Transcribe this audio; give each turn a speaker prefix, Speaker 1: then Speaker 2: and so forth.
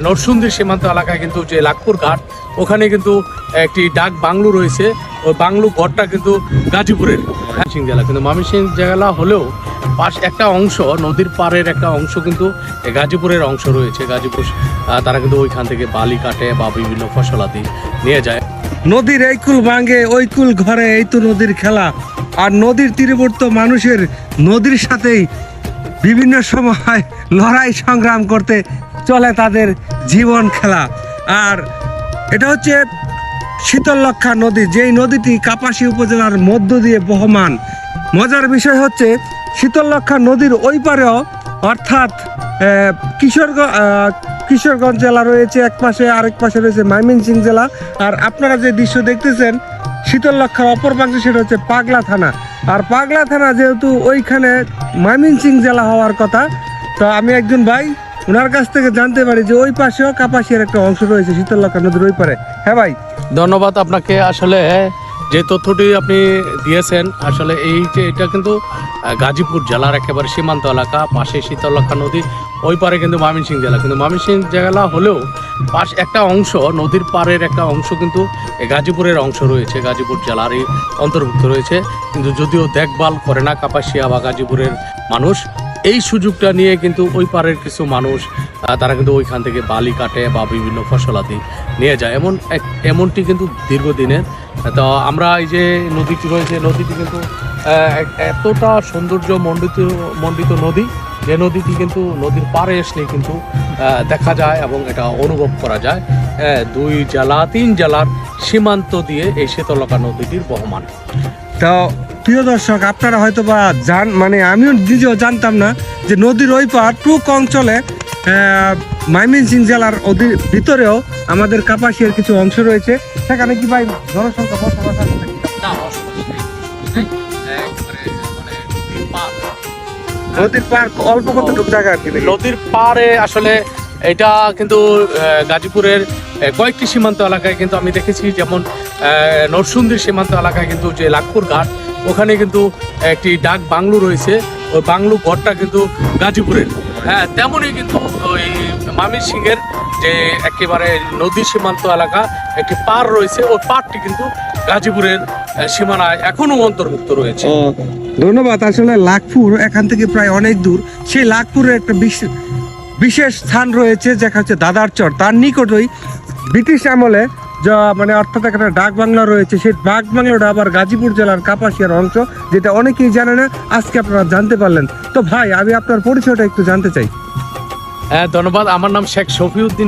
Speaker 1: নরসুন্দি সীমান্ত এলাকায় কিন্তু যে লাখপুর ঘাট, ওখানে কিন্তু একটি ডাক বাংলো রয়েছে। ওই বাংলো ঘরটা কিন্তু গাজীপুরের। ময়মনসিংহ জেলা। কিন্তু ময়মনসিংহ জেলা হলেও পাশ একটা অংশ, নদীর পাড়ের একটা অংশ কিন্তু গাজীপুরের অংশ রয়েছে। গাজীপুর তারা কিন্তু ওইখান থেকে বালি কাটে বা বিভিন্ন ফসলাদি নিয়ে যায়।
Speaker 2: নদীর এই কুল ভাঙে, ওই কুল ঘরে, এই তো নদীর খেলা। আর নদীর তীরবর্তী মানুষের নদীর সাথেই বিভিন্ন সময় লড়াই সংগ্রাম করতে চলে তাদের জীবন খেলা। আর এটা হচ্ছে শীতললক্ষা নদী। যেই নদীটি কাপাসী উপজেলার মধ্য দিয়ে বহমান। মজার বিষয় হচ্ছে শীতললক্ষা নদীর ওই পারেও অর্থাৎ কিশোরগঞ্জ কিশোরগঞ্জ জেলা রয়েছে, এক পাশে আরেক পাশে রয়েছে ময়মনসিংহ জেলা। আর আপনারা যে দৃশ্য দেখতেছেন শীতললক্ষার অপর পাশে সেটা হচ্ছে পাগলা থানা। আর পাগলা থানা যেহেতু ওইখানে ময়মনসিং জেলা হওয়ার কথা, তো আমি একজন ভাই ওনার কাছ থেকে জানতে পারি যে ওই পাশেও কাপাসিয়ার একটা অংশ রয়েছে শীতলক্ষা নদীর ওই পারে। হ্যাঁ ভাই?
Speaker 1: ধন্যবাদ আপনাকে। আসলে যে তথ্যটি আপনি দিয়েছেন, আসলে এই যে এটা কিন্তু গাজীপুর জেলার একেবারে সীমান্ত এলাকা, পাশে শীতলক্ষা নদী, ওই পারে কিন্তু ময়মনসিংহ জেলা। কিন্তু ময়মনসিংহ জেলা হলেও পাশ একটা অংশ, নদীর পাড়ের একটা অংশ কিন্তু গাজীপুরের অংশ রয়েছে, গাজীপুর জেলারই অন্তর্ভুক্ত রয়েছে। কিন্তু যদিও দেখভাল করে না কাপাসিয়া বা গাজীপুরের মানুষ এই সুযোগটা নিয়ে কিন্তু ওই পারের কিছু মানুষ তারা কিন্তু ওইখান থেকে বালি কাটে বা বিভিন্ন ফসলাদি নিয়ে যায়। এমন এমনটি কিন্তু দীর্ঘদিনের তো আমরা এই যে নদীটি রয়েছে নদীটি কিন্তু এতটা সৌন্দর্য মণ্ডিত মণ্ডিত নদী, যে নদীটি কিন্তু নদীর পাড়ে আসলে কিন্তু দেখা যায় এবং এটা অনুভব করা যায়। দুই জেলা, তিন জেলার সীমান্ত দিয়ে এই শীতলকা নদীটির বহমান।
Speaker 2: তো প্রিয় দর্শক আপনারা হয়তো বা জান মানে আমিও নিজেও জানতাম না যে নদীর ওই পার টুক অঞ্চলে আহ, ময়মনসিংহ জেলার অধি- ভিতরেও আমাদের কাপাসিয়ার কিছু অংশ রয়েছে। সেখানে কি ভাই জনসংখ্যা বসবাস আছে
Speaker 1: মানে নদীর পাড়।
Speaker 2: পার অল্প কতটুকু জায়গা আর কি
Speaker 1: নদীর পাড়ে আসলে এটা কিন্তু গাজীপুরের কয়েকটি সীমান্ত এলাকায় কিন্তু আমি দেখেছি। যেমন নরসুন্দির সীমান্ত এলাকায় কিন্তু যে লাখপুর ঘাট ওখানে কিন্তু একটি ডাক বাংলো রয়েছে। ওই বাংলো ঘরটা কিন্তু গাজীপুরের। হ্যাঁ তেমনই কিন্তু ওই মামির সিংয়ের যে একেবারে নদী সীমান্ত এলাকা, একটি পার রয়েছে। ওই পারটি কিন্তু গাজীপুরের সীমানায় এখনও অন্তর্ভুক্ত রয়েছে।
Speaker 2: ধন্যবাদ। আসলে লাখপুর এখান থেকে প্রায় অনেক দূর। সেই লাখপুরের একটা বিশ- বিশেষ স্থান রয়েছে যেটা হচ্ছে দাদার চর। তার নিকটই ব্রিটিশ আমলে যা মানে অর্থাৎ একটা ডাক বাংলা রয়েছে, সেই ডাক বাংলাটা আবার গাজীপুর জেলার কাপাসিয়ার অংশ, যেটা অনেকেই জানে না, আজকে আপনারা জানতে পারলেন। তো ভাই, আমি আপনার পরিচয়টা একটু জানতে চাই।
Speaker 1: হ্যাঁ ধন্যবাদ। আমার নাম শেখ শফিউদ্দিন